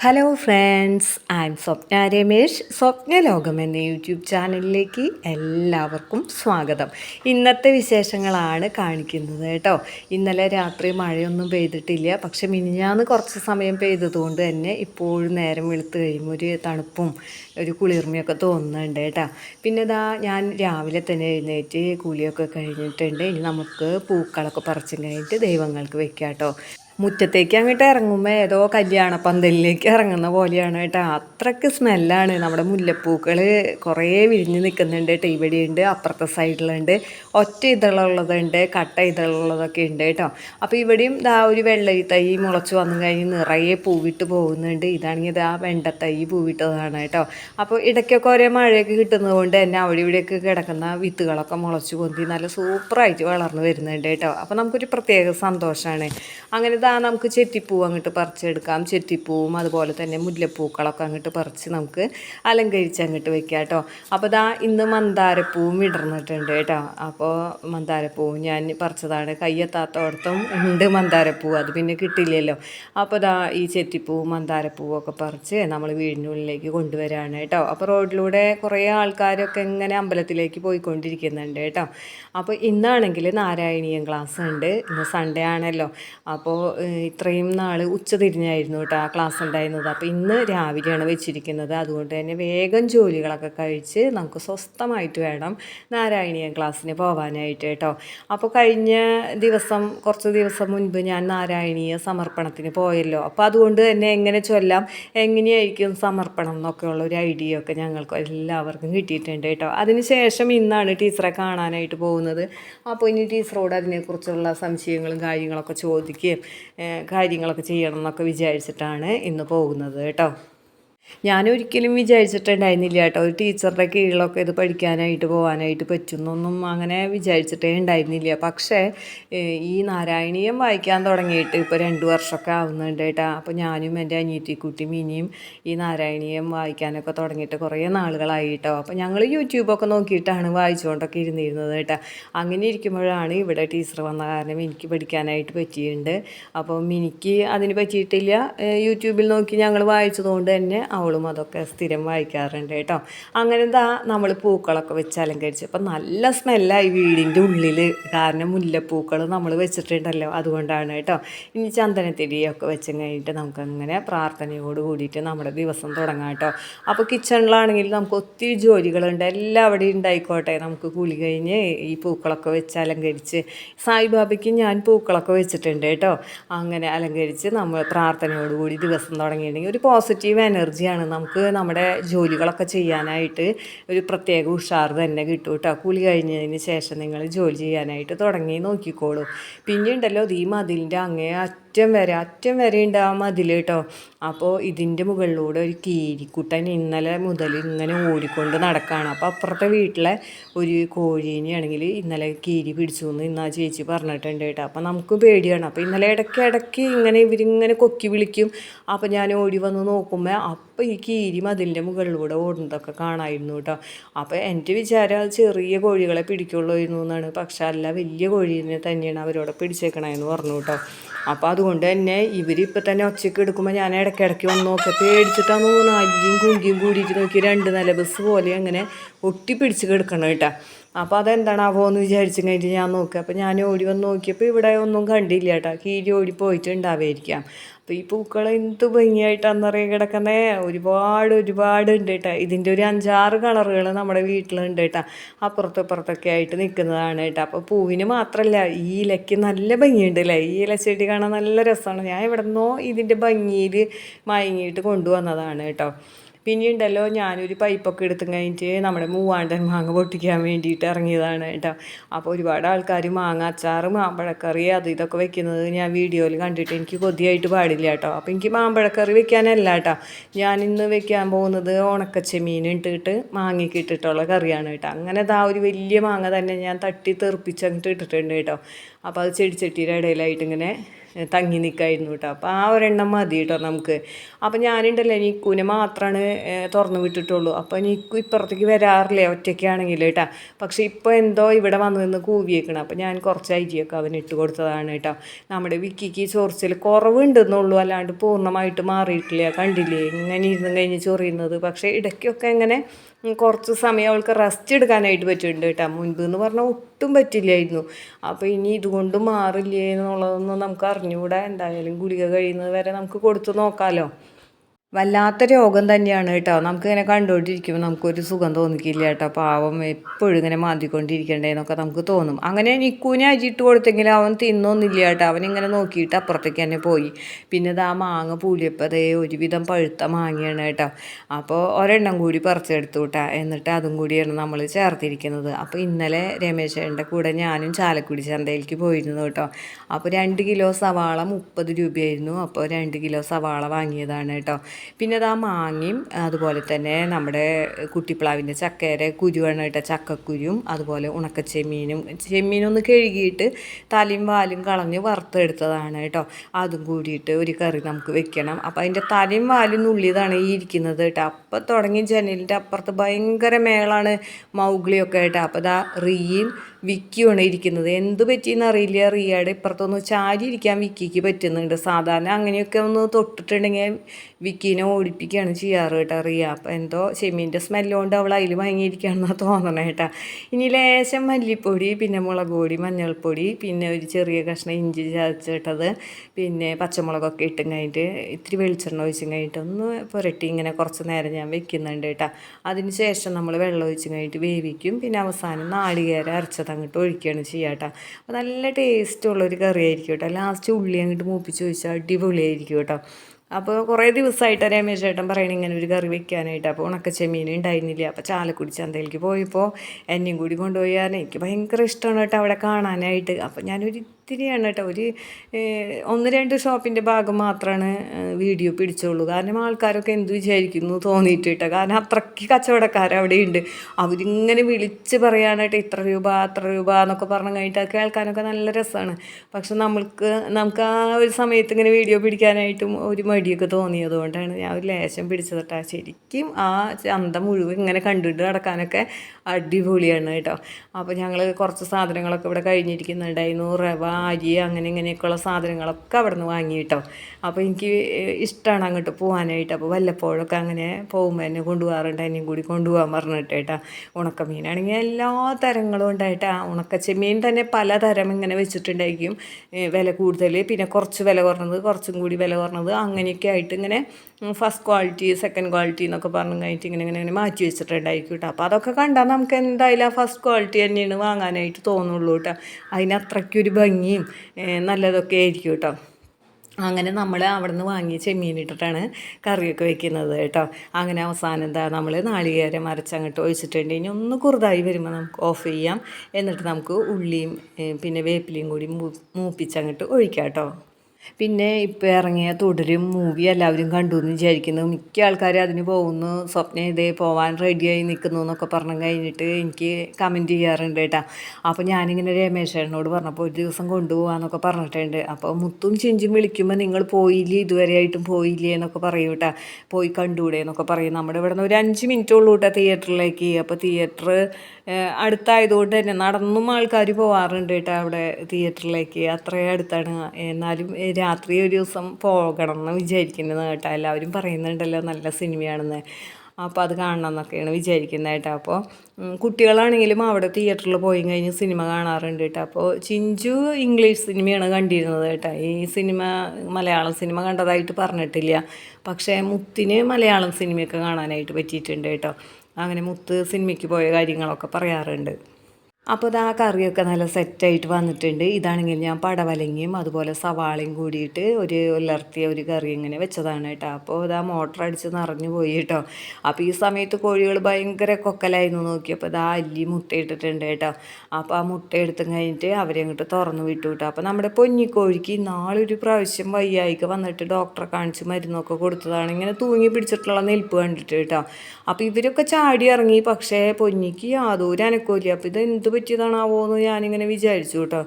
Hello friends I am Swapna Ramesh Swapna ലോകം എന്ന YouTube ചാനലിലേക്ക് എല്ലാവർക്കും സ്വാഗതം. ഇന്നത്തെ വിശേഷങ്ങളാണ് കാണിക്കുന്നത് കേട്ടോ. ഇന്നലെ രാത്രി മഴയൊന്നും പെയ്തിട്ടില്ല. പക്ഷെ മിനിഞ്ഞാന്ന് കുറച്ച് സമയം പെയ്തതുകൊണ്ട് തന്നെ ഇപ്പോഴും നേരം വെളുത്ത് കഴിയുമ്പോൾ ഒരു തണുപ്പും ഒരു കുളിർമയൊക്കെ തോന്നുന്നുണ്ട് കേട്ടോ. പിന്നെ ഇതാ ഞാൻ രാവിലെ തന്നെ എഴുന്നേറ്റ് കൂലിയൊക്കെ കഴിഞ്ഞിട്ടുണ്ട്. ഇനി നമുക്ക് പൂക്കളൊക്കെ പറിച്ചും കഴിഞ്ഞിട്ട് ദൈവങ്ങൾക്ക് വെക്കാം കേട്ടോ. മുറ്റത്തേക്ക് അങ്ങോട്ട് ഇറങ്ങുമ്പോൾ ഏതോ കല്യാണ പന്തലിലേക്ക് ഇറങ്ങുന്ന പോലെയാണ് കേട്ടോ. അത്രയ്ക്ക് സ്മെല്ലാണ് നമ്മുടെ മുല്ലപ്പൂക്കൾ കുറേ വിരിഞ്ഞ് നിൽക്കുന്നുണ്ട് കേട്ടോ ഉണ്ട് അപ്പുറത്തെ സൈഡിലുണ്ട് ഒറ്റ ഇതളുള്ളതുണ്ട് കട്ട ഇതളുള്ളതൊക്കെ ഉണ്ട് കേട്ടോ. അപ്പോൾ ഇവിടെയും ഇതാ ഒരു വെള്ളരി തൈ മുളച്ച് വന്നു കഴിഞ്ഞ് നിറയെ പൂവിട്ട് പോകുന്നുണ്ട്. ഇതാണെങ്കിൽ ഇതാ വെണ്ടത്തൈ പൂവിട്ടതാണ് കേട്ടോ. അപ്പോൾ ഇടയ്ക്കൊക്കെ ഒരേ മഴയൊക്കെ കിട്ടുന്നത് കൊണ്ട് തന്നെ അവിടെ ഇവിടെയൊക്കെ കിടക്കുന്ന വിത്തുകളൊക്കെ മുളച്ച് പൊന്തി നല്ല സൂപ്പറായിട്ട് വളർന്നു വരുന്നുണ്ട് കേട്ടോ. അപ്പോൾ നമുക്കൊരു പ്രത്യേക സന്തോഷമാണ് അങ്ങനെ ഇതാ നമുക്ക് ചെത്തിപ്പൂ അങ്ങോട്ട് പറിച്ചെടുക്കാം. ചെത്തിപ്പൂവും അതുപോലെ തന്നെ മുല്ലപ്പൂക്കളൊക്കെ അങ്ങോട്ട് പറിച്ച് നമുക്ക് അലങ്കരിച്ച് അങ്ങോട്ട് വെക്കാം കേട്ടോ. അപ്പോൾ ഇതാ ഇന്ന് മന്ദാരപ്പൂവും വിടർന്നിട്ടുണ്ട് കേട്ടോ. അപ്പോൾ മന്ദാരപ്പൂവും ഞാൻ പറിച്ചതാണ്. കയ്യെത്താത്തോടത്തും ഉണ്ട് മന്ദാരപ്പൂ അത് പിന്നെ കിട്ടില്ലല്ലോ. അപ്പോൾ ഇതാ ഈ ചെത്തിപ്പൂവും മന്ദാരപ്പൂവും ഒക്കെ പറിച്ച് നമ്മൾ വീടിനുള്ളിലേക്ക് കൊണ്ടുവരാണ് കേട്ടോ. അപ്പോൾ റോഡിലൂടെ കുറേ ആൾക്കാരൊക്കെ ഇങ്ങനെ അമ്പലത്തിലേക്ക് പോയിക്കൊണ്ടിരിക്കുന്നുണ്ട് കേട്ടോ. അപ്പോൾ ഇന്നാണെങ്കിൽ നാരായണീയം ക്ലാസ് ഉണ്ട്. ഇന്ന് സൺഡേ ആണല്ലോ. അപ്പോൾ ഇത്രയും നാൾ ഉച്ച തിരിഞ്ഞായിരുന്നു കേട്ടോ ആ ക്ലാസ് ഉണ്ടായിരുന്നത്. അപ്പോൾ ഇന്ന് രാവിലെയാണ് വെച്ചിരിക്കുന്നത്. അതുകൊണ്ട് തന്നെ വേഗം ജോലികളൊക്കെ കഴിച്ച് നമുക്ക് സ്വസ്ഥമായിട്ട് വേണം നാരായണീയൻ ക്ലാസ്സിന് പോകാനായിട്ട് കേട്ടോ. അപ്പോൾ കഴിഞ്ഞ ദിവസം കുറച്ച് ദിവസം മുൻപ് ഞാൻ നാരായണീയ സമർപ്പണത്തിന് പോയല്ലോ. അപ്പോൾ അതുകൊണ്ട് തന്നെ എങ്ങനെ ചൊല്ലാം എങ്ങനെയായിരിക്കും സമർപ്പണം എന്നൊക്കെയുള്ള ഒരു ഐഡിയ ഒക്കെ ഞങ്ങൾക്ക് എല്ലാവർക്കും കിട്ടിയിട്ടുണ്ട് കേട്ടോ. അതിനുശേഷം ഇന്നാണ് ടീച്ചറെ കാണാനായിട്ട് പോകുന്നത്. അപ്പോൾ ഇനി ടീച്ചറോട് അതിനെക്കുറിച്ചുള്ള സംശയങ്ങളും കാര്യങ്ങളൊക്കെ ചോദിക്കുകയും കാര്യങ്ങളൊക്കെ ചെയ്യണം എന്നൊക്കെ വിചാരിച്ചിട്ടാണ് ഇന്ന് പോകുന്നത് കേട്ടോ. ഞാനൊരിക്കലും വിചാരിച്ചിട്ടുണ്ടായിരുന്നില്ല കേട്ടോ. ഒരു ടീച്ചറുടെ കീഴിലൊക്കെ ഇത് പഠിക്കാനായിട്ട് പോകാനായിട്ട് പറ്റുന്നൊന്നും അങ്ങനെ വിചാരിച്ചിട്ടേ ഉണ്ടായിരുന്നില്ല. പക്ഷേ ഈ നാരായണീയം വായിക്കാൻ തുടങ്ങിയിട്ട് ഇപ്പോൾ രണ്ട് വർഷമൊക്കെ ആവുന്നുണ്ട് കേട്ടോ. അപ്പോൾ ഞാനും എന്റെ അനിയത്തിക്കുട്ടിയും മിനിയും ഈ നാരായണീയം വായിക്കാനൊക്കെ തുടങ്ങിയിട്ട് കുറേ നാളുകളായി കേട്ടോ. അപ്പോൾ ഞങ്ങൾ യൂട്യൂബൊക്കെ നോക്കിയിട്ടാണ് വായിച്ചുകൊണ്ടൊക്കെ ഇരുന്നിരുന്നത് കേട്ടോ. അങ്ങനെ ഇരിക്കുമ്പോഴാണ് ഇവിടെ ടീച്ചർ വന്ന കാരണം എനിക്ക് പഠിക്കാനായിട്ട് പറ്റിയിട്ടുണ്ട്. അപ്പോൾ മിനിക്ക് അതിന് പറ്റിയിട്ടില്ല. യൂട്യൂബിൽ നോക്കി ഞങ്ങൾ വായിച്ചതുകൊണ്ട് തന്നെ അവളും അതൊക്കെ സ്ഥിരം വായിക്കാറുണ്ട് കേട്ടോ. അങ്ങനെ എന്താ നമ്മൾ പൂക്കളൊക്കെ വെച്ച് അലങ്കരിച്ച്. അപ്പം നല്ല സ്മെല്ലായി വീടിന്റെ ഉള്ളിൽ കാരണം മുല്ലപ്പൂക്കൾ നമ്മൾ വെച്ചിട്ടുണ്ടല്ലോ അതുകൊണ്ടാണ് കേട്ടോ. ഇനി ചന്ദനത്തിരിയൊക്കെ വെച്ച് കഴിഞ്ഞിട്ട് നമുക്കങ്ങനെ പ്രാർത്ഥനയോട് കൂടിയിട്ട് നമ്മുടെ ദിവസം തുടങ്ങാം കേട്ടോ. അപ്പോൾ കിച്ചണിലാണെങ്കിൽ നമുക്ക് ഒത്തിരി ജോലികളുണ്ട്. എല്ലാം അവിടെ ഉണ്ടായിക്കോട്ടെ. നമുക്ക് കുളി കഴിഞ്ഞ് ഈ പൂക്കളൊക്കെ വെച്ച് അലങ്കരിച്ച്. സായിബാബയ്ക്ക് ഞാൻ പൂക്കളൊക്കെ വെച്ചിട്ടുണ്ട് കേട്ടോ. അങ്ങനെ അലങ്കരിച്ച് നമ്മൾ പ്രാർത്ഥനയോടുകൂടി ദിവസം തുടങ്ങിയിട്ടുണ്ടെങ്കിൽ ഒരു പോസിറ്റീവ് എനർജി എനർജിയാണ് നമുക്ക് നമ്മുടെ ജോലികളൊക്കെ ചെയ്യാനായിട്ട് ഒരു പ്രത്യേക ഉഷാർ തന്നെ കിട്ടും കേട്ടോ കൂലി കഴിഞ്ഞതിന് ശേഷം നിങ്ങൾ ജോലി ചെയ്യാനായിട്ട് തുടങ്ങി. നോക്കിക്കോളൂ. പിന്നെ ഉണ്ടല്ലോ ഈ മതിലിന്റെ അങ്ങേ അറ്റം വരെ അറ്റം വരെ ഉണ്ടാവും മതിൽ കേട്ടോ അപ്പോൾ ഇതിന്റെ മുകളിലൂടെ ഒരു കീരിക്കുട്ടൻ ഇന്നലെ മുതൽ ഇങ്ങനെ ഓടിക്കൊണ്ട് നടക്കുകയാണ് അപ്പോൾ അപ്പുറത്തെ വീട്ടിലെ ഒരു കോഴീനെയാണെങ്കിൽ ഇന്നലെ കീരി പിടിച്ചു എന്ന് ആ ചേച്ചി പറഞ്ഞിട്ടുണ്ട് കേട്ടോ. അപ്പോൾ നമുക്ക് പേടിയാണ്. അപ്പോൾ ഇന്നലെ ഇടയ്ക്ക് ഇടയ്ക്ക് ഇങ്ങനെ ഇവരിങ്ങനെ കൊക്കി വിളിക്കും. അപ്പോൾ ഞാൻ ഓടി വന്ന് നോക്കുമ്പോൾ അപ്പോൾ ഈ കീരി മതിലിന്റെ മുകളിലൂടെ ഓടുന്നതൊക്കെ കാണായിരുന്നു കേട്ടോ അപ്പോൾ എന്റെ വിചാരം അത് ചെറിയ കോഴികളെ പിടിക്കുള്ളൂ എന്നാണ്. പക്ഷെ അല്ല വലിയ കോഴീനെ തന്നെയാണ് അവരോട് പിടിച്ചേക്കണമെന്ന് പറഞ്ഞു കേട്ടോ അപ്പോൾ അതുകൊണ്ട് തന്നെ ഇവർ ഇപ്പം തന്നെ ഒച്ചയ്ക്ക് എടുക്കുമ്പോൾ ഞാൻ ഇടയ്ക്കിടയ്ക്ക് വന്ന് നോക്കുക പേടിച്ചിട്ടാണ് തോന്നുന്നു അല്ലിയും കുങ്കിയും കൂടിയിട്ട് നോക്കി രണ്ട് നില ബസ് പോലെ അങ്ങനെ ഒട്ടിപ്പിടിച്ച് കിടക്കണം കേട്ടോ. അപ്പോൾ അതെന്താണാവോ എന്ന് വിചാരിച്ചു കഴിഞ്ഞിട്ട് ഞാൻ നോക്കുക അപ്പോൾ ഞാൻ ഓടി വന്ന് നോക്കിയപ്പോൾ ഇവിടെ ഒന്നും കണ്ടില്ല കേട്ടോ കീരി ഓടി പോയിട്ടുണ്ടാവായിരിക്കാം. അപ്പോൾ ഈ പൂക്കൾ എന്ത് ഭംഗിയായിട്ടാണെന്നറിയ കിടക്കുന്നേ. ഒരുപാട് ഒരുപാട് ഉണ്ട് കേട്ടോ ഇതിന്റെ ഒരു അഞ്ചാറ് കളറുകൾ നമ്മുടെ വീട്ടിലുണ്ട് കേട്ടോ അപ്പുറത്തും ഇപ്പുറത്തൊക്കെ ആയിട്ട് നിൽക്കുന്നതാണ് കേട്ടോ അപ്പോൾ പൂവിന് മാത്രമല്ല ഈ ഇലയ്ക്ക് നല്ല ഭംഗിയുണ്ട് അല്ലേ ഈ ചെടി കാണാൻ നല്ല രസമാണ്. ഞാൻ എവിടെ നിന്നോ ഇതിന്റെ ഭംഗിയിൽ മയങ്ങിയിട്ട് കൊണ്ടുവന്നതാണ് കേട്ടോ പിന്നെയുണ്ടല്ലോ ഞാനൊരു പൈപ്പൊക്കെ എടുത്തു കഴിഞ്ഞിട്ട് നമ്മുടെ മൂവാണ്ടൻ മാങ്ങ പൊട്ടിക്കാൻ വേണ്ടിയിട്ട് ഇറങ്ങിയതാണ് കേട്ടോ. അപ്പോൾ ഒരുപാട് ആൾക്കാർ മാങ്ങ അച്ചാറ് മാമ്പഴക്കറി അത് ഇതൊക്കെ വെക്കുന്നത് ഞാൻ വീഡിയോയിൽ കണ്ടിട്ട് എനിക്ക് കൊതിയായിട്ട് പാടില്ല കേട്ടോ. അപ്പോൾ എനിക്ക് മാമ്പഴക്കറി വെക്കാനല്ല കേട്ടോ. ഞാൻ ഇന്ന് വെക്കാൻ പോകുന്നത് ഉണക്കച്ചെമീൻ ഇട്ടിട്ട് മാങ്ങയ്ക്ക് ഇട്ടിട്ടുള്ള കറിയാണ് കേട്ടോ. അങ്ങനെ ഇതാ ഒരു വലിയ മാങ്ങ തന്നെ ഞാൻ തട്ടി തെറിപ്പിച്ചങ്ങിട്ട് ഇട്ടിട്ടുണ്ട് കേട്ടോ. അപ്പോൾ അത് ചെടിച്ചട്ടിയുടെ ഇടയിലായിട്ട് ഇങ്ങനെ തങ്ങി നിൽക്കായിരുന്നു കേട്ടോ. അപ്പോൾ ആ ഒരെണ്ണം മതി കേട്ടോ നമുക്ക്. അപ്പോൾ ഞാനുണ്ടല്ലോ നിക്കുവിനെ മാത്രമാണ് തുറന്നു വിട്ടിട്ടുള്ളൂ. അപ്പോൾ നിക്കു ഇപ്പുറത്തേക്ക് വരാറില്ലേ ഒറ്റയ്ക്കാണെങ്കിൽ കേട്ടോ. പക്ഷേ ഇപ്പോൾ എന്തോ ഇവിടെ വന്നു നിന്ന് കൂവിയേക്കണം. അപ്പോൾ ഞാൻ കുറച്ച് അരിയൊക്കെ അവന് ഇട്ട് കൊടുത്തതാണ് കേട്ടോ. നമ്മുടെ വിക്കിക്ക് ചൊറിച്ചിൽ കുറവുണ്ടെന്നുള്ളൂ അല്ലാണ്ട് പൂർണമായിട്ട് മാറിയിട്ടില്ല. കണ്ടില്ലേ ഇങ്ങനെ ഇരുന്ന് കഴിഞ്ഞ് ചൊറിയുന്നത്. പക്ഷേ ഇടയ്ക്കൊക്കെ ഇങ്ങനെ കുറച്ച് സമയം അവൾക്ക് റെസ്റ്റ് എടുക്കാനായിട്ട് പറ്റുന്നുണ്ട് കേട്ടോ. മുൻപ് എന്ന് പറഞ്ഞാൽ ഒട്ടും പറ്റില്ലായിരുന്നു. അപ്പോൾ ഇനി ഇതുകൊണ്ട് മാറില്ലേ എന്നുള്ളതൊന്നും നമുക്ക് അറിഞ്ഞുകൂടാ. എന്തായാലും ഗുളിക കഴിയുന്നത് വരെ നമുക്ക് കൊടുത്തു നോക്കാമല്ലോ വല്ലാത്ത രോഗം തന്നെയാണ് കേട്ടോ. നമുക്കിങ്ങനെ കണ്ടുകൊണ്ടിരിക്കുമ്പോൾ നമുക്കൊരു സുഖം തോന്നിക്കില്ല കേട്ടോ. പാവം എപ്പോഴും ഇങ്ങനെ മാന്തിക്കൊണ്ടിരിക്കണ്ടേന്നൊക്കെ നമുക്ക് തോന്നും. അങ്ങനെ നിക്കൂനെ അജിട്ട് കൊടുത്തെങ്കിൽ അവൻ തിന്നൊന്നില്ല കേട്ടോ. അവൻ ഇങ്ങനെ നോക്കിയിട്ട് അപ്പുറത്തേക്ക് തന്നെ പോയി. പിന്നെ ആ മാങ്ങ പൂലിയപ്പതേ ഒരുവിധം പഴുത്ത മാങ്ങയാണ് കേട്ടോ. അപ്പോൾ ഒരെണ്ണം കൂടി പറിച്ചെടുത്തു കേട്ടോ എന്നിട്ട് അതും കൂടിയാണ് നമ്മൾ ചേർത്തിരിക്കുന്നത്. അപ്പോൾ ഇന്നലെ രമേശേന്റെ കൂടെ ഞാനും ചാലക്കുടി ചന്തയിലേക്ക് പോയിരുന്നു കേട്ടോ. അപ്പോൾ രണ്ട് കിലോ സവാള മുപ്പത് രൂപയായിരുന്നു. അപ്പോൾ രണ്ട് കിലോ സവാള വാങ്ങിയതാണ് കേട്ടോ. പിന്നെ അത് ആ മാങ്ങയും അതുപോലെ തന്നെ നമ്മുടെ കുട്ടിപ്ലാവിന്റെ ചക്കയുടെ കുരുവാണ് കേട്ടോ ചക്കക്കുരും അതുപോലെ ഉണക്ക ചെമ്മീനും ചെമ്മീനൊന്ന് കഴുകിയിട്ട് തലയും വാലും കളഞ്ഞ് വറുത്തെടുത്തതാണ് കേട്ടോ. അതും കൂടിയിട്ട് ഒരു കറി നമുക്ക് വെക്കണം. അപ്പോൾ അതിന്റെ തലയും വാലും നുള്ളിയതാണ് ഈ ഇരിക്കുന്നത് കേട്ടോ. അപ്പോൾ തുടങ്ങി ജനലിന്റെ അപ്പുറത്ത് ഭയങ്കര മേളാണ് മൗഗ്ലിയൊക്കെ കേട്ടോ. അപ്പോൾ ഇതാ റീയും വിക്കിയാണ് ഇരിക്കുന്നത്. എന്ത് പറ്റിയെന്ന് അറിയില്ല. റിയയുടെ ഇപ്പുറത്തൊന്ന് ചാരി ഇരിക്കാൻ വിക്കിക്ക് പറ്റുന്നുണ്ട്. സാധാരണ അങ്ങനെയൊക്കെ ഒന്ന് തൊട്ടിട്ടുണ്ടെങ്കിൽ വിക്കീനെ ഓടിപ്പിക്കുകയാണ് ചെയ്യാറ് കേട്ടോ റിയ. അപ്പം എന്തോ ചെമ്മീന്റെ സ്മെല്ലുകൊണ്ട് അവൾ അതിൽ മയങ്ങിയിരിക്കുകയാണെന്നാണ് തോന്നണേ കേട്ടോ. ഇനി ലേശം മല്ലിപ്പൊടി പിന്നെ മുളക് പൊടി മഞ്ഞൾപ്പൊടി പിന്നെ ഒരു ചെറിയ കഷ്ണം ഇഞ്ചി ചതച്ചിട്ടത് പിന്നെ പച്ചമുളകൊക്കെ ഇട്ടും കഴിഞ്ഞിട്ട് ഇത്തിരി വെളിച്ചെണ്ണ ഒഴിച്ചും കഴിഞ്ഞിട്ട് ഒന്ന് പുരട്ടി ഇങ്ങനെ കുറച്ച് നേരം ഞാൻ വെക്കുന്നുണ്ട് കേട്ടോ. അതിന് ശേഷം നമ്മൾ വെള്ളം ഒഴിച്ചും കഴിഞ്ഞിട്ട് വേവിക്കും. പിന്നെ അവസാനം നാളികേര അരച്ചത് അങ്ങോട്ട് ഒഴിക്കുകയാണ് ചെയ്യുക കേട്ടോ. അപ്പോൾ നല്ല ടേസ്റ്റുള്ളൊരു കറി ആയിരിക്കും കേട്ടോ. ലാസ്റ്റ് ഉള്ളി അങ്ങോട്ട് മൂപ്പിച്ച് ഒഴിച്ചാൽ അടിപൊളിയായിരിക്കും കേട്ടോ. അപ്പോൾ കുറേ ദിവസമായിട്ട് രമേശ് ചേട്ടൻ പറയണ ഇങ്ങനെ ഒരു കറി വെക്കാനായിട്ട് അപ്പോൾ ഉണക്ക ചെമ്മീൻ ഉണ്ടായിരുന്നില്ല. അപ്പോൾ ചാലക്കുടി ചന്തയിലേക്ക് പോയപ്പോൾ എന്നെയും കൂടി കൊണ്ടുപോയാൽ എനിക്ക് ഭയങ്കര ഇഷ്ടമാണ് കേട്ടോ അവിടെ കാണാനായിട്ട്. അപ്പോൾ ഞാനൊരു ഇത്തിരിയാണ് കേട്ടോ. ഒരു ഒന്ന് രണ്ട് ഷോപ്പിന്റെ ഭാഗം മാത്രമാണ് വീഡിയോ പിടിച്ചോളൂ. കാരണം ആൾക്കാരൊക്കെ എന്ത് വിചാരിക്കുന്നു തോന്നിയിട്ട് കേട്ടോ. കാരണം അത്രയ്ക്ക് കച്ചവടക്കാർ അവിടെയുണ്ട്. അവരിങ്ങനെ വിളിച്ച് പറയാനായിട്ട് ഇത്ര രൂപ അത്ര രൂപ എന്നൊക്കെ പറഞ്ഞു കഴിഞ്ഞിട്ട് കേൾക്കാനൊക്കെ നല്ല രസമാണ് പക്ഷെ നമ്മൾക്ക് നമുക്ക് ആ ഒരു സമയത്ത് ഇങ്ങനെ വീഡിയോ പിടിക്കാനായിട്ടും ഒരു മടിയൊക്കെ തോന്നിയതുകൊണ്ടാണ് ഞാൻ ഒരു ലേശം പിടിച്ചത് കേട്ടോ. ശരിക്കും ആ ചന്ത മുഴുവൻ ഇങ്ങനെ കണ്ടിട്ട് നടക്കാനൊക്കെ അടിപൊളിയാണ് കേട്ടോ. അപ്പോൾ ഞങ്ങൾ കുറച്ച് സാധനങ്ങളൊക്കെ ഇവിടെ കഴിഞ്ഞിരിക്കുന്നുണ്ടായിരുന്നു റവ അരി അങ്ങനെ ഇങ്ങനെയൊക്കെയുള്ള സാധനങ്ങളൊക്കെ അവിടെ നിന്ന് വാങ്ങി കേട്ടോ. അപ്പോൾ എനിക്ക് ഇഷ്ടമാണ് അങ്ങോട്ട് പോകാനായിട്ട്. അപ്പോൾ വല്ലപ്പോഴൊക്കെ അങ്ങനെ പോകുമ്പോൾ എന്നെ കൊണ്ടുപോകാറുണ്ട്. എന്നെയും കൂടി കൊണ്ടുപോകാൻ പറഞ്ഞിട്ട് കേട്ടോ. ഉണക്കമീനാണെങ്കിൽ എല്ലാ തരങ്ങളും ഉണ്ടായിട്ടാ ഉണക്കച്ചെമ്മീൻ തന്നെ പലതരം ഇങ്ങനെ വെച്ചിട്ടുണ്ടായിരിക്കും. വില കൂടുതൽ. പിന്നെ കുറച്ച് വില കുറഞ്ഞത് കുറച്ചും കൂടി വില കുറഞ്ഞത് അങ്ങനെയൊക്കെ ആയിട്ട് ഇങ്ങനെ ഫസ്റ്റ് ക്വാളിറ്റി സെക്കൻഡ് ക്വാളിറ്റി എന്നൊക്കെ പറഞ്ഞു കഴിഞ്ഞിട്ട് ഇങ്ങനെ ഇങ്ങനെ ഇങ്ങനെ മാറ്റി വെച്ചിട്ടുണ്ടായിരിക്കും കേട്ടോ. അപ്പോൾ അതൊക്കെ കണ്ടാൽ നമുക്ക് എന്തായാലും ആ ഫസ്റ്റ് ക്വാളിറ്റി തന്നെയാണ് വാങ്ങാനായിട്ട് തോന്നുള്ളൂ കേട്ടോ. അതിന് അത്രയ്ക്കൊരു ഭംഗിയും നല്ലതൊക്കെ ആയിരിക്കും കേട്ടോ അങ്ങനെ നമ്മൾ അവിടെ നിന്ന് വാങ്ങി ചെമ്മീൻ ഇട്ടിട്ടാണ് കറിയൊക്കെ വെക്കുന്നത് കേട്ടോ അങ്ങനെ അവസാനം എന്താ നമ്മൾ നാളികേരം അരച്ചങ്ങോട്ട് ഒഴിച്ചിട്ടുണ്ട്. ഇനി ഒന്ന് കുറുതായി വരുമ്പോൾ നമുക്ക് ഓഫ് ചെയ്യാം. എന്നിട്ട് നമുക്ക് ഉള്ളിയും പിന്നെ വേപ്പിലയും കൂടി മൂപ്പിച്ചങ്ങോട്ട് ഒഴിക്കാം കേട്ടോ പിന്നെ ഇപ്പോൾ ഇറങ്ങിയ തുടരും മൂവി എല്ലാവരും കണ്ടു എന്ന് വിചാരിക്കുന്നു. മിക്ക ആൾക്കാരും അതിന് പോകുന്നു. സ്വപ്നം ഇതേ പോവാൻ റെഡിയായി നിൽക്കുന്നു എന്നൊക്കെ പറഞ്ഞു കഴിഞ്ഞിട്ട് എനിക്ക് കമന്റ് ചെയ്യാറുണ്ട് കേട്ടോ. അപ്പോൾ ഞാനിങ്ങനെ രമേശേട്ടനോട് പറഞ്ഞപ്പോൾ ഒരു ദിവസം കൊണ്ടുപോകാമെന്നൊക്കെ പറഞ്ഞിട്ടുണ്ട്. അപ്പോൾ മുത്തും ചിഞ്ചും വിളിക്കുമ്പോൾ നിങ്ങൾ പോയില്ലേ? ഇതുവരെയായിട്ടും പോയില്ലേ എന്നൊക്കെ പറയും കേട്ടോ. പോയി കണ്ടുകൂടെ എന്നൊക്കെ പറയും. നമ്മുടെ ഇവിടെ നിന്ന് ഒരു അഞ്ച് മിനിറ്റ് ഉള്ളൂ കേട്ടോ തിയേറ്ററിലേക്ക് അപ്പോൾ തിയേറ്റർ അടുത്തായതുകൊണ്ട് തന്നെ നടന്നും ആൾക്കാർ പോവാറുണ്ട് കേട്ടോ അവിടെ തിയേറ്ററിലേക്ക് അത്രയും അടുത്താണ്. എന്നാലും രാത്രി ഒരു ദിവസം പോകണം എന്ന് വിചാരിക്കുന്നത് കേട്ടോ. എല്ലാവരും പറയുന്നുണ്ടല്ലോ നല്ല സിനിമയാണെന്ന്. അപ്പോൾ അത് കാണണം എന്നൊക്കെയാണ് വിചാരിക്കുന്നത് കേട്ടോ. അപ്പോൾ കുട്ടികളാണെങ്കിലും അവിടെ തിയേറ്ററിൽ പോയി കഴിഞ്ഞ് സിനിമ കാണാറുണ്ട് കേട്ടോ. അപ്പോൾ ചിഞ്ചു ഇംഗ്ലീഷ് സിനിമയാണ് കണ്ടിരുന്നത് കേട്ടോ. ഈ സിനിമ മലയാളം സിനിമ കണ്ടതായിട്ട് പറഞ്ഞിട്ടില്ല. പക്ഷേ മുത്തിന് മലയാളം സിനിമയൊക്കെ കാണാനായിട്ട് പറ്റിയിട്ടുണ്ട് കേട്ടോ. അങ്ങനെ മുത്ത് സിനിമയ്ക്ക് പോയ കാര്യങ്ങളൊക്കെ പറയാറുണ്ട്. അപ്പോൾ ഇത് ആ കറിയൊക്കെ നല്ല സെറ്റായിട്ട് വന്നിട്ടുണ്ട്. ഇതാണെങ്കിൽ ഞാൻ പടവലങ്ങിയും അതുപോലെ സവാളയും കൂടിയിട്ട് ഒരു ഉലർത്തിയ ഒരു കറി ഇങ്ങനെ വെച്ചതാണ് കേട്ടോ. അപ്പോൾ ഇതാ മോട്ടർ അടിച്ച് നിറഞ്ഞു പോയി കേട്ടോ. അപ്പോൾ ഈ സമയത്ത് കോഴികൾ ഭയങ്കര കൊക്കലായിരുന്നു നോക്കിയപ്പോൾ ഇതാ അല്ലി മുട്ടയിട്ടിട്ടുണ്ട് കേട്ടോ. അപ്പോൾ ആ മുട്ട എടുത്തും കഴിഞ്ഞിട്ട് അവരെ അങ്ങോട്ട് തുറന്നു വിട്ടു കേട്ടോ. അപ്പോൾ നമ്മുടെ പൊന്നിക്കോഴിക്ക് നാളൊരു പ്രാവശ്യം വയ്യായിക്ക് വന്നിട്ട് ഡോക്ടറെ കാണിച്ച് മരുന്നൊക്കെ കൊടുത്തതാണ്. ഇങ്ങനെ തൂങ്ങി പിടിച്ചിട്ടുള്ള നെൽപ്പ് കണ്ടിട്ട് കേട്ടോ. അപ്പോൾ ഇവരൊക്കെ ചാടി ഇറങ്ങി. പക്ഷേ പൊന്നിക്ക് യാതൊരു അനക്കമില്ല അപ്പോൾ ഇത് എന്ത് പറ്റിയതാണാവോ എന്ന് ഞാനിങ്ങനെ വിചാരിച്ചു കേട്ടോ.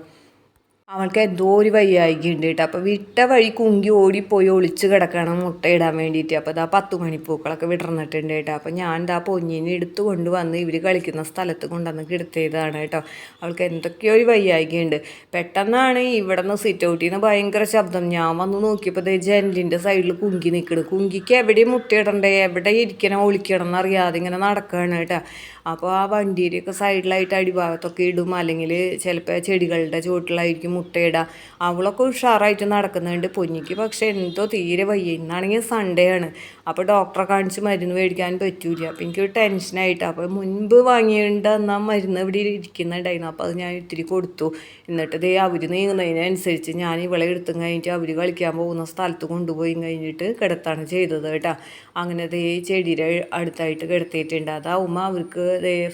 അവൾക്ക് എന്തോ ഒരു വയ്യായിക ഉണ്ട് കേട്ടോ. അപ്പോൾ വിട്ട വഴി കുങ്കി ഓടിപ്പോയി ഒളിച്ച് കിടക്കണം മുട്ടയിടാൻ വേണ്ടിയിട്ട്. അപ്പോൾ ഇതാ പത്ത് മണിപ്പൂക്കളൊക്കെ വിടർന്നിട്ടുണ്ട് കേട്ടോ. അപ്പോൾ ഞാൻ ഇതാ പൊന്നിനെ എടുത്തു കൊണ്ടുവന്ന് ഇവർ കളിക്കുന്ന സ്ഥലത്ത് കൊണ്ടുവന്ന് കിടത്തിയതാണ് കേട്ടോ. അവൾക്ക് എന്തൊക്കെയോ ഒരു വയ്യായികയുണ്ട്. പെട്ടെന്നാണ് ഇവിടെ നിന്ന് സിറ്റ് ഔട്ടിൽ നിന്ന് ഭയങ്കര ശബ്ദം. ഞാൻ വന്ന് നോക്കിയപ്പോൾ ദേ ജനലിന്റെ സൈഡിൽ കുങ്കി നിൽക്കണം കുങ്കിക്ക് എവിടെ മുട്ടയിടണ്ടേ? എവിടെ ഇരിക്കണം? ഒളിക്കണം എന്നറിയാതെ ഇങ്ങനെ നടക്കുകയാണ് കേട്ടോ. അപ്പോൾ ആ വണ്ടിയുടെയൊക്കെ സൈഡിലായിട്ട് അടിഭാഗത്തൊക്കെ ഇടും. അല്ലെങ്കിൽ ചിലപ്പോൾ ചെടികളുടെ ചുവട്ടിലായിരിക്കും മുട്ടയിടുക അവളൊക്കെ ഉഷാറായിട്ട് നടക്കുന്നുണ്ട്. പൊന്നിക്ക് പക്ഷേ എന്തോ തീരെ വയ്യ. ഇന്നാണെങ്കിൽ സൺഡേ ആണ്. അപ്പോൾ ഡോക്ടറെ കാണിച്ച് മരുന്ന് മേടിക്കാൻ പറ്റൂല. അപ്പോൾ എനിക്കൊരു ടെൻഷനായിട്ട് അപ്പോൾ മുൻപ് വാങ്ങിയിട്ട് എന്നാൽ മരുന്ന് ഇവിടെ ഇരിക്കുന്നുണ്ടായിരുന്നു. അപ്പോൾ അത് ഞാൻ ഇത്തിരി കൊടുത്തു. എന്നിട്ട് ദേ അവർ നീങ്ങുന്നതിനനുസരിച്ച് ഞാൻ ഇവളെ എടുത്തും കഴിഞ്ഞിട്ട് അവർ കളിക്കാൻ പോകുന്ന സ്ഥലത്ത് കൊണ്ടുപോയി കഴിഞ്ഞിട്ട് കിടത്താണ് ചെയ്തത് കേട്ടോ. അങ്ങനെ ദേ ചെടിയുടെ അടുത്തായിട്ട് കിടത്തിയിട്ടുണ്ട്. അതാവുമ്പോൾ അവർക്ക്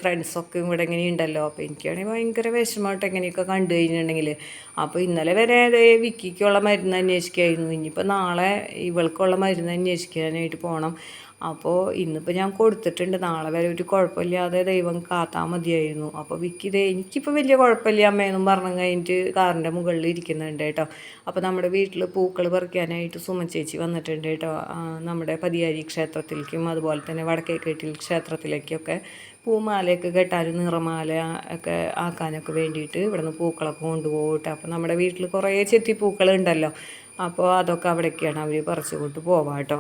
ഫ്രണ്ട്സൊക്കെ ഇവിടെ ഇങ്ങനെ ഉണ്ടല്ലോ. അപ്പോൾ എനിക്കാണെങ്കിൽ ഭയങ്കര വിഷമമായിട്ട് എങ്ങനെയൊക്കെ കണ്ടു കഴിഞ്ഞിട്ടുണ്ടെങ്കിൽ അപ്പോൾ ഇന്നലെ വരെ അതേ വിക്കിക്കുള്ള മരുന്ന് അന്വേഷിക്കായിരുന്നു. ഇനിയിപ്പോൾ നാളെ ഇവൾക്കുള്ള മരുന്ന് അന്വേഷിക്കാനായിട്ട് പോകണം അപ്പോൾ ഇന്നിപ്പോൾ ഞാൻ കൊടുത്തിട്ടുണ്ട്. നാളെ വരെ ഒരു കുഴപ്പമില്ലാതെ ദൈവം കാത്താൽ മതിയായിരുന്നു. അപ്പോൾ വിക്കി ദേ എനിക്കിപ്പോൾ വലിയ കുഴപ്പമില്ല അമ്മയെന്നും പറഞ്ഞു കഴിഞ്ഞിട്ട് കാറിന്റെ മുകളിൽ ഇരിക്കുന്നുണ്ട് കേട്ടോ. അപ്പോൾ നമ്മുടെ വീട്ടിൽ പൂക്കൾ പറിക്കാനായിട്ട് സുമ ചേച്ചി വന്നിട്ടുണ്ട് കേട്ടോ. നമ്മുടെ പതിയാരി ക്ഷേത്രത്തിലേക്കും അതുപോലെ തന്നെ വടക്കേക്കെട്ടിൽ ക്ഷേത്രത്തിലേക്കൊക്കെ പൂമാലയൊക്കെ കെട്ടാനും നിറമാല ഒക്കെ ആക്കാനൊക്കെ വേണ്ടിയിട്ട് ഇവിടുന്ന് പൂക്കളൊക്കെ കൊണ്ടുപോകട്ടെ അപ്പോൾ നമ്മുടെ വീട്ടിൽ കുറേ ചെത്തി പൂക്കളുണ്ടല്ലോ അപ്പോൾ അതൊക്കെ അവിടേക്കാണ് അവർ പറിച്ചു കൊണ്ട് പോവാം കേട്ടോ.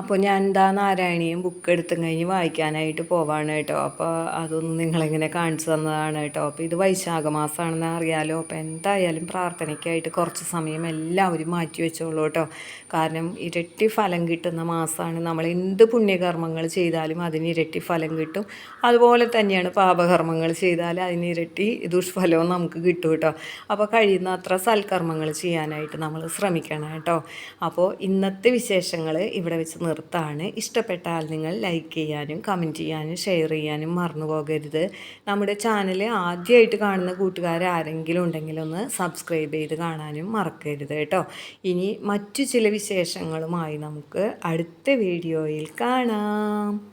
അപ്പോൾ ഞാൻ എന്താ നാരായണിയും ബുക്ക് എടുത്തും കഴിഞ്ഞ് വായിക്കാനായിട്ട് പോവാണ് കേട്ടോ. അപ്പോൾ അതൊന്നും നിങ്ങളിങ്ങനെ കാണിച്ചു തന്നതാണ് കേട്ടോ. അപ്പോൾ ഇത് വൈശാഖ മാസമാണെന്ന് അറിയാലോ. അപ്പോൾ എന്തായാലും പ്രാർത്ഥനയ്ക്കായിട്ട് കുറച്ച് സമയം എല്ലാവരും മാറ്റി വെച്ചോളൂ കേട്ടോ. കാരണം ഇരട്ടി ഫലം കിട്ടുന്ന മാസമാണ് നമ്മൾ എന്ത് പുണ്യകർമ്മങ്ങൾ ചെയ്താലും അതിന് ഇരട്ടി ഫലം കിട്ടും. അതുപോലെ തന്നെയാണ് പാപകർമ്മങ്ങൾ ചെയ്താൽ അതിന് ഇരട്ടി ദുഷ്ഫലവും നമുക്ക് കിട്ടും കേട്ടോ. അപ്പോൾ കഴിയുന്ന അത്ര സൽക്കർമ്മങ്ങൾ ചെയ്യാനായിട്ട് നമ്മൾ ശ്രമിക്കണം കേട്ടോ. അപ്പോൾ ഇന്നത്തെ വിശേഷങ്ങൾ ഇവിടെ വെച്ച് നിർത്താണ്. ഇഷ്ടപ്പെട്ടാൽ നിങ്ങൾ ലൈക്ക് ചെയ്യാനും കമന്റ് ചെയ്യാനും ഷെയർ ചെയ്യാനും മറന്നു പോകരുത്. നമ്മുടെ ചാനൽ ആദ്യമായിട്ട് കാണുന്ന കൂട്ടുകാർ ആരെങ്കിലും ഉണ്ടെങ്കിൽ ഒന്ന് സബ്സ്ക്രൈബ് ചെയ്ത് കാണാനും മറക്കരുത് കേട്ടോ. ഇനി മറ്റു ചില വിശേഷങ്ങളുമായി നമുക്ക് അടുത്ത വീഡിയോയിൽ കാണാം.